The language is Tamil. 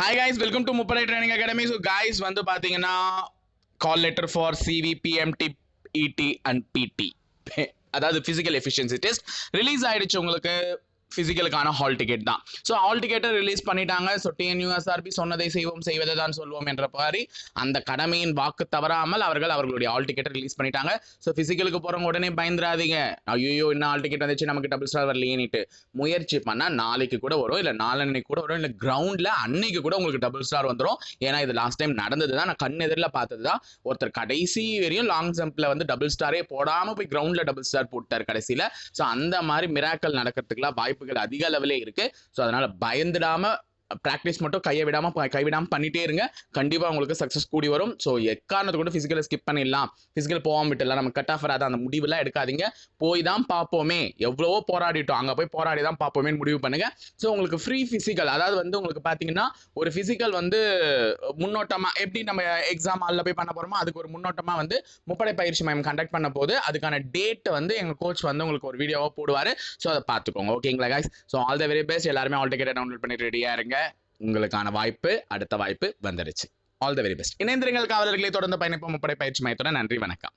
ஹாய் கைஸ் வெல்கம் டு முப்படை ட்ரைனிங் அகாடமி ஸோ guys வந்து பார்த்தீங்கன்னா call letter for CV PMT ET and PT அதாவது ஃபிசிக்கல் எஃபிஷியன்சி டெஸ்ட் ரிலீஸ் ஆயிடுச்சு உங்களுக்கு. ஃபிசிக்கலுக்கான ஹால் டிக்கெட் தான். ஸோ ஹால் டிக்கெட்டை ரிலீஸ் பண்ணிட்டாங்க. ஸோ டிஎன்யூஎஸ்ஆர்பி சொன்னதை செய்வோம் செய்வதை தான் சொல்வோம் என்ற மாதிரி அந்த கடமையின் வாக்கு தவறாமல் அவர்கள் அவர்களுடைய ஹால் டிக்கெட்டை ரிலீஸ் பண்ணிட்டாங்க. ஸோ ஃபிசிக்கலுக்கு போகிறவங்க உடனே பயந்துராதீங்க ஐயோ என்ன ஹால் டிக்கெட் வந்துச்சு நமக்கு டபுள் ஸ்டார் வரலையேனிட்டு முயற்சி பண்ணால் நாளைக்கு கூட வரும் இல்லை நாளன்னைக்கு கூட வரும் இல்லை கிரவுண்டில் அன்னைக்கு கூட உங்களுக்கு டபுள் ஸ்டார் வந்துடும் ஏன்னா இது லாஸ்ட் டைம் நடந்தது தான் நான் கண் எதிரில் பார்த்தது தான் ஒருத்தர் கடைசி வரையும் லாங் ஜம்பில் வந்து டபுள் ஸ்டாரே போடாமல் போய் கிரவுண்டில் டபுள் ஸ்டார் போட்டார் கடைசியில். ஸோ அந்த மாதிரி மிராக்கல் நடக்கிறதுக்குலாம் வாய்ப்புகள் அதிக அளவிலே இருக்கு. ஸோ அதனால பயந்துடாம ப்ராக்டிஸ் மட்டும் கையை விடாமல் கைவிடாமல் பண்ணிகிட்டே பண்ணிட்டே இருங்க. கண்டிப்பாக உங்களுக்கு சக்ஸஸ் கூடி வரும். ஸோ எக்காரணத்தை கூட ஃபிசிக்கலை ஸ்கிப் பண்ணிடலாம். ஃபிசிக்கல் போகாம விட்டுலாம் நம்ம கட் ஆஃப் வராத. அந்த முடிவுலாம் எடுக்காதீங்க. போய் தான் பார்ப்போமே. எவ்வளவோ போராடிட்டோம். அங்கே போய் போராடி தான் பார்ப்போமே முடிவு பண்ணுங்க. ஸோ உங்களுக்கு ஃப்ரீ ஃபிசிக்கல் அதாவது வந்து உங்களுக்கு பார்த்தீங்கன்னா ஒரு ஃபிசிக்கல் வந்து முன்னோட்டமாக எப்படி நம்ம எக்ஸாம் ஹாலில் போய் பண்ண போகிறோமோ அதுக்கு ஒரு முன்னோட்டமாக வந்து முப்படை பயிற்சி மையம் கண்டக்ட் பண்ண போது அதுக்கான டேட் வந்து எங்கள் கோச் வந்து உங்களுக்கு ஒரு வீடியோவாக போடுவார். ஸோ அதை பார்த்துக்கோங்க. ஓகேங்களா guys so all the very best எல்லாருமே ஆல் டிக்கெட் டவுன்லோட் பண்ணி ரெடியாக இருங்க. உங்களுக்கான வாய்ப்பு அடுத்த வாய்ப்பு வந்துடுச்சு ஆல் த வெரி பெஸ்ட் இணைந்திருங்கள் காவலர்களை. தொடர்ந்து பயணிப்போம். முப்படை பயிற்சி மையத்துடன் நன்றி வணக்கம்.